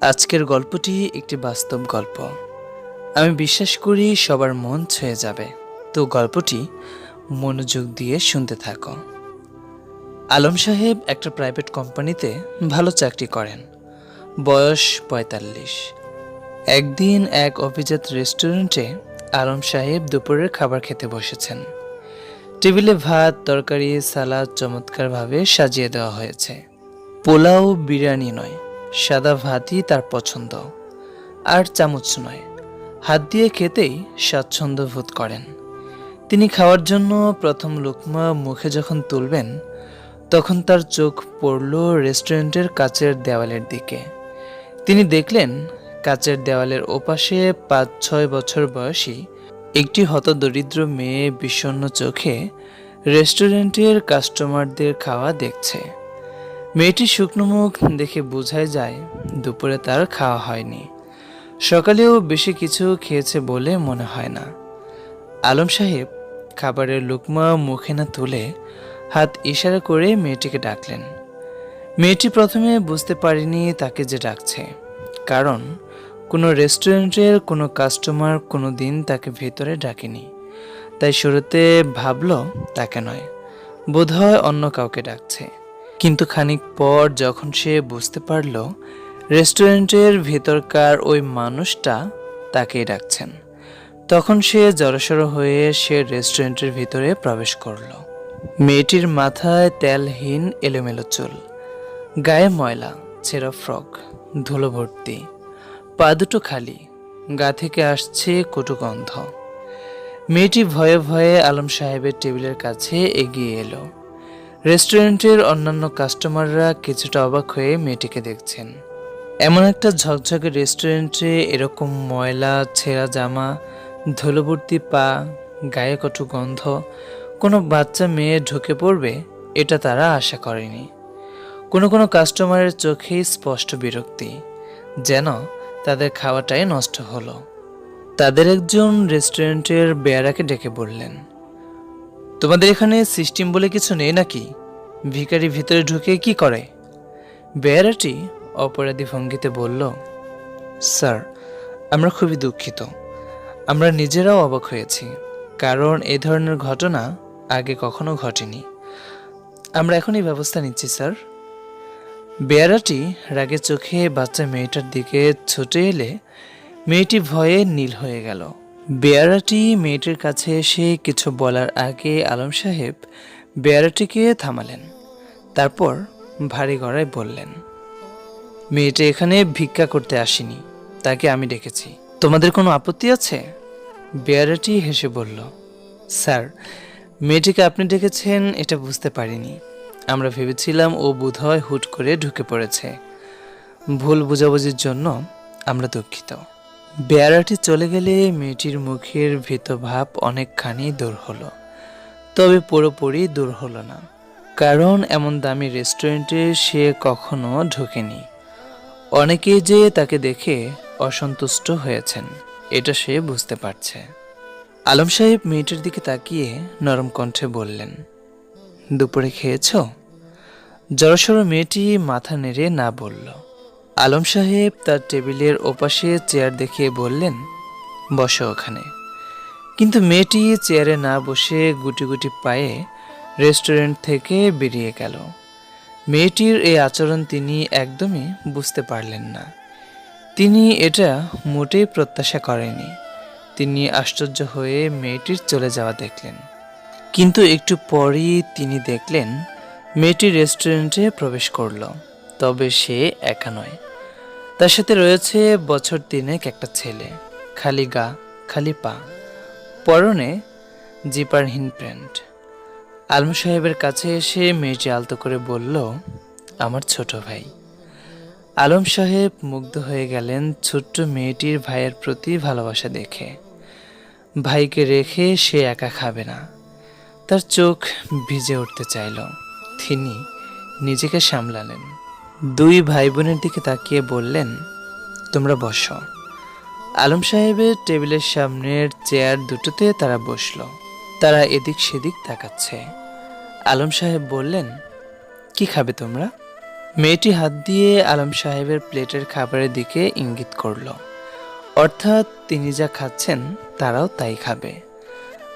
আজকের গল্পটি একটি বাস্তব গল্প। আমি বিশ্বাস করি সবার মন ছুঁয়ে যাবে। তো গল্পটি মনোযোগ দিয়ে শুনতে থাকো। আলম সাহেব একটা প্রাইভেট কোম্পানিতে ভালো চাকরি করেন। বয়স পঁয়তাল্লিশ। একদিন এক অভিজাত রেস্টুরেন্টে আলম সাহেব দুপুরের খাবার খেতে বসেছেন। টেবিলে ভাত, তরকারি, সালাদ চমৎকারভাবে সাজিয়ে দেওয়া হয়েছে। পোলাও বিরিয়ানি নয়, সাদা ভাতই তার পছন্দ, আর চামচ নয়। হাত দিয়ে খেতেই স্বাচ্ছন্দ্য বোধ করেন। তিনি খাওয়ার জন্য প্রথম লোকমা মুখে যখন তুলবেন, তখন তার চোখ পড়ল রেস্টুরেন্টের কাচের দেওয়ালের দিকে। তিনি দেখলেন, কাচের দেওয়ালের ওপাশে পাঁচ ছয় বছর বয়সী একটি হতদরিদ্র মেয়ে বিষণ্ণ চোখে রেস্টুরেন্টের কাস্টমারদের খাওয়া দেখছে। মেয়েটি শুকনো মুখ দেখে বোঝাই যায়, দুপুরে তার খাওয়া হয়নি। সকালেও বেশি কিছু খেয়েছে বলে মনে হয় না। আলম সাহেব খাবারের লুকমা মুখে না তুলে হাত ইশারা করে মেয়েটিকে ডাকলেন। মেয়েটি প্রথমে বুঝতে পারেনি তাকে যে ডাকছে, কারণ কোনো রেস্টুরেন্টের কোনো কাস্টমার কোনো দিন তাকে ভেতরে ডাকেনি। তাই শুরুতে ভাবল, তাকে নয়, বোধহয় অন্য কাউকে ডাকছে। কিন্তু খানিক পর যখন সে বুঝতে পারল রেস্টুরেন্টের ভেতরকার ওই মানুষটা তাকেই ডাকছেন। তখন সে জড়সড় হয়ে সে রেস্টুরেন্টের ভিতরে প্রবেশ করল। মেয়েটির মাথায় তেলহীন এলোমেলো চুল, গায়ে ময়লা, ছেঁড়া ফ্রক ধুলো ভর্তি। পা দুটো খালি, গা থেকে আসছে কটু গন্ধ। মেয়েটি ভয়ে ভয়ে আলম সাহেবের টেবিলের কাছে এগিয়ে এলো। রেস্টুরেন্টের অন্যান্য কাস্টমাররা কিছুটা অবাক হয়ে মেয়েটিকে দেখছেন। এমন একটা ঝকঝকে রেস্টুরেন্টে এরকম ময়লা, ছেঁড়া জামা, ধুলোবর্তী পা, গায়ে কটু গন্ধ, কোনো বাচ্চা মেয়ে ঢুকে পড়বে, এটা তারা আশা করেনি। কোনো কোনো কাস্টমারের চোখেই স্পষ্ট বিরক্তি, যেন তাদের খাওয়াটাই নষ্ট হলো। তাদের একজন রেস্টুরেন্টের বেয়ারাকে ডেকে বললেন, তোমাদের এখানে সিস্টেম বলে কিছু নেই নাকি? ভিখারি ভিতরে ঢুকে কি করে? বেয়ারাটি অপরাধী ভঙ্গিতে বলল, স্যার, আমরা খুবই দুঃখিত। আমরা নিজেরাও অবাক হয়েছি, কারণ এ ধরনের ঘটনা আগে কখনো ঘটেনি। আমরা এখনই ব্যবস্থা নিচ্ছি, স্যার। বেয়ারাটি রাগে চোখে বাচ্চা মেয়েটার দিকে ছুটে এলে মেয়েটি ভয়ে নীল হয়ে গেল। বেয়ারাটি মেয়েটির কাছে এসে কিছু বলার আগে আলম সাহেব বেয়ারাটিকে থামালেন। তারপর ভারী গড়ায় বললেন, মেয়েটা এখানে ভিক্ষা করতে আসেনি, তাকে আমি ডেকেছি। তোমাদের কোনো আপত্তি আছে? বেয়ারাটি হেসে বলল, স্যার, মেয়েটিকে আপনি ডেকেছেন, এটা বুঝতে পারিনি। আমরা ভেবেছিলাম ও বোধহয় হুট করে ঢুকে পড়েছে। ভুল বোঝাবুঝির জন্য আমরা দুঃখিত। বেয়ারাটি চলে গেলে মেয়েটির মুখের ভীত ভাব অনেকখানি দূর হলো। তবে পুরোপুরি দূর হলো না। কারণ এমন দামি রেস্টুরেন্টে সে কখনো ঢোকেনি। অনেকেই যে তাকে দেখে অসন্তুষ্ট হয়েছেন, এটা সে বুঝতে পারছে। আলম সাহেব মেয়েটির দিকে তাকিয়ে নরম কণ্ঠে বললেন দুপুরে খেয়েছ? জড়সড় মেয়েটি মাথা নেড়ে না বলল। আলম সাহেব তার টেবিলের ওপাশে চেয়ার দেখিয়ে বললেন, বসো ওখানে। কিন্তু মেয়েটি চেয়ারে না বসে গুটি গুটি পায়ে রেস্টুরেন্ট থেকে বেরিয়ে গেল। মেয়েটির এই আচরণ তিনি একদমই বুঝতে পারলেন না। তিনি এটা মোটেই প্রত্যাশা করেনি তিনি আশ্চর্য হয়ে মেয়েটির চলে যাওয়া দেখলেন। কিন্তু একটু পরই তিনি দেখলেন মেয়েটি রেস্টুরেন্টে প্রবেশ করল, তবে সে একা নয়। তার সাথে রয়েছে বছর তিনেক একটা ছেলে, খালি গা, খালি পা। পরনে জিপারহীন প্যান্ট আলম সাহেবের কাছে এসে মেয়েটি আলতো করে বলল, আমার ছোট ভাই। আলম সাহেব মুগ্ধ হয়ে গেলেন ছোট্ট মেয়েটির ভাইয়ের প্রতি ভালোবাসা দেখে। ভাইকে রেখে সে একা খাবে না। তার চোখ ভিজে উঠতে চাইল। তিনি নিজেকে সামলালেন। দুই ভাই বোনের দিকে তাকিয়ে বললেন, তোমরা বসো। আলম সাহেবের টেবিলের সামনের চেয়ার দুটোতে তারা বসল। তারা এদিক সেদিক তাকাচ্ছে। আলম সাহেব বললেন, কি খাবে তোমরা? মেয়েটি হাত দিয়ে আলম সাহেবের প্লেটের খাবারের দিকে ইঙ্গিত করল। অর্থাৎ তিনি যা খাচ্ছেন, তারাও তাই খাবে।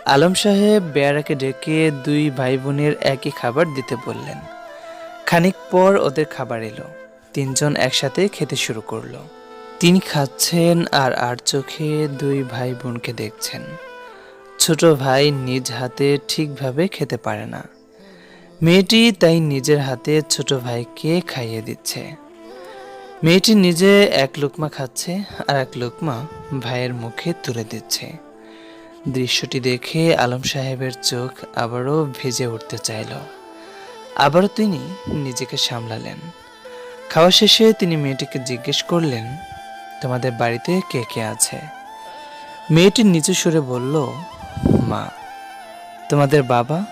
আলম সাহেব বেয়ারাকে ডেকে দুই ভাই বোনের একই খাবার দিতে বললেন। খানিক পর ওদের খাবার এলো। তিনজন একসাথে খেতে শুরু করল। তিনি খাচ্ছেন আর আর চোখে দুই ভাই বোনকে দেখছেন। ছোট ভাই নিজ হাতে ঠিকভাবে খেতে পারে না। মেয়েটি তাই নিজের হাতে ছোট ভাইকে খাইয়ে দিচ্ছে। মেয়েটি নিজে এক লোকমা খাচ্ছে আর এক লোকমা ভাইয়ের মুখে তুলে দিচ্ছে। দৃশ্যটি দেখে আলম সাহেবের চোখ আবারও ভেজে উঠতে চাইল। আবারও তিনি নিজেকে সামলালেন। খাওয়া শেষে তিনি মেয়েটিকে জিজ্ঞেস করলেন, তোমাদের বাড়িতে কে কে আছে? মেয়েটি নিচু সুরে বলল, মা। তোমাদের বাবা?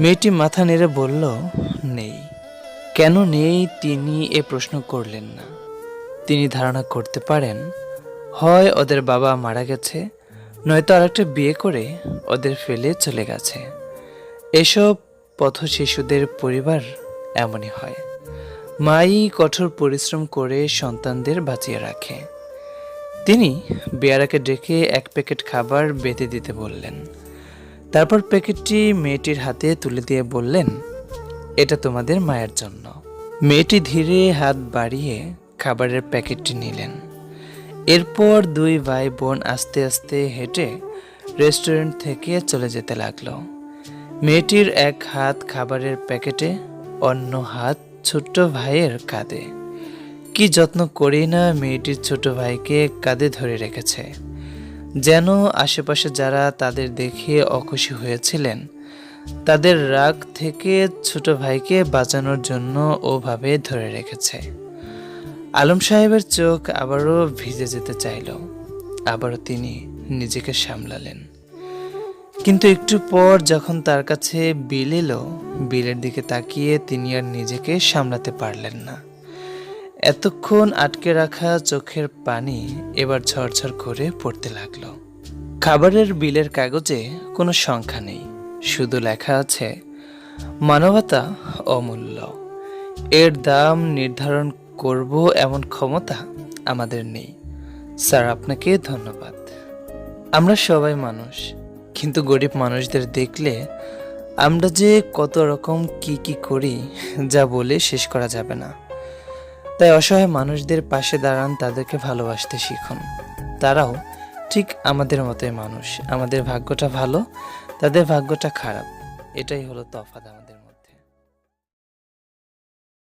মেয়েটি মাথা নেড়ে বলল, নেই। কেন নেই? তিনি এ প্রশ্ন করলেন না। তিনি ধারণা করতে পারেন, হয় ওদের বাবা মারা গেছে নয়তো আরেকটা বিয়ে করে ওদের ফেলে চলে গেছে। এসব পথ শিশুদের পরিবার এমনই হয়। মাই কঠোর পরিশ্রম করে সন্তানদের বাঁচিয়ে রাখে। তিনি বেয়ারাকে ডেকে এক প্যাকেট খাবার বেঁধে দিতে বললেন। তারপর প্যাকেটটি মেয়েটির হাতে তুলে দিয়ে বললেন, এটা তোমাদের মায়ের জন্য। মেয়েটি ধীরে হাত বাড়িয়ে খাবারের প্যাকেটটি নিলেন। এরপর দুই ভাই বোন আস্তে আস্তে হেঁটে রেস্টুরেন্ট থেকে চলে যেতে লাগল। মেয়েটির এক হাত খাবারের প্যাকেটে, অন্য হাত ছোট্ট ভাইয়ের কাঁধে। কি যত্ন করেই না মেয়েটির ছোট ভাইকে কাঁধে ধরে রেখেছে। যেন আশেপাশে যারা তাদের দেখে অখুশি হয়েছিলেন, তাদের রাগ থেকে ছোট ভাইকে বাঁচানোর জন্য ওভাবে ধরে রেখেছে। আলম সাহেবের চোখ আবারও ভিজে যেতে চাইল। আবারও তিনি নিজেকে সামলালেন। কিন্তু একটু পর যখন তার কাছে বিল এলো, বিলের দিকে তাকিয়ে তিনি আর নিজেকে সামলাতে পারলেন না। এতক্ষণ আটকে রাখা চোখের পানি এবার ঝরঝর করে পড়তে লাগল। খাবারের বিলের কাগজে কোনো সংখ্যা নেই, শুধু লেখা আছে, মানবতা অমূল্য। এর দাম নির্ধারণ করব এমন ক্ষমতা আমাদের নেই। স্যার, আপনাকে ধন্যবাদ। আমরা সবাই মানুষ, কিন্তু গরিব মানুষদের দেখলে আমরা যে কত রকম কি কি করি যা বলে শেষ করা যাবে না। তাই অসহায় মানুষদের পাশে দাঁড়ান, তাদেরকে ভালোবাসতে শিখুন। তারাও ঠিক আমাদের মতোই মানুষ। আমাদের ভাগ্যটা ভালো, তাদের ভাগ্যটা খারাপ। এটাই হলো তফাৎ আমাদের।